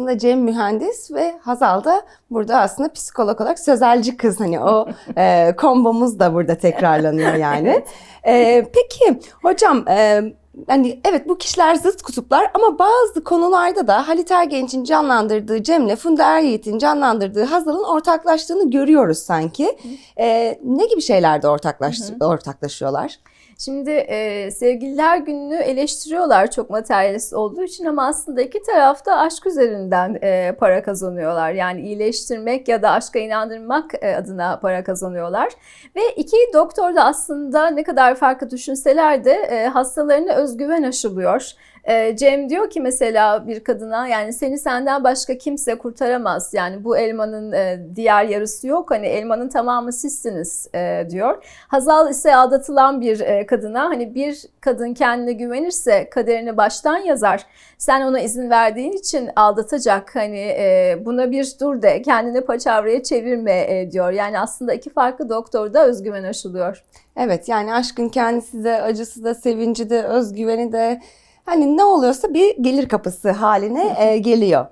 aslında Cem mühendis ve Hazal da burada aslında psikolog olarak sözelci kız. Hani o e, kombomuz da burada tekrarlanıyor yani. E, peki hocam e, hani evet bu kişiler zıt kutuplar ama bazı konularda da Halit Ergenç'in canlandırdığı Cem'le Funda Eryiğit'in canlandırdığı Hazal'ın ortaklaştığını görüyoruz sanki. E, ne gibi şeylerde ortaklaş, ortaklaşıyorlar? Şimdi e, sevgililer gününü eleştiriyorlar çok materyalist olduğu için ama aslında iki tarafta aşk üzerinden e, para kazanıyorlar. Yani iyileştirmek ya da aşka inandırmak e, adına para kazanıyorlar. Ve iki doktor da aslında ne kadar farklı düşünseler de e, hastalarına özgüven aşılıyor. E, Cem diyor ki mesela bir kadına yani seni senden başka kimse kurtaramaz. Yani bu elmanın e, diğer yarısı yok. Hani elmanın tamamı sizsiniz e, diyor. Hazal ise aldatılan bir e, kadına hani bir kadın kendine güvenirse kaderini baştan yazar. Sen ona izin verdiğin için aldatacak. Hani buna bir dur de kendini paçavraya çevirme diyor. Yani aslında iki farklı doktorda özgüven aşılıyor. Evet yani aşkın kendisi de acısı da sevinci de özgüveni de hani ne oluyorsa bir gelir kapısı haline e, geliyor.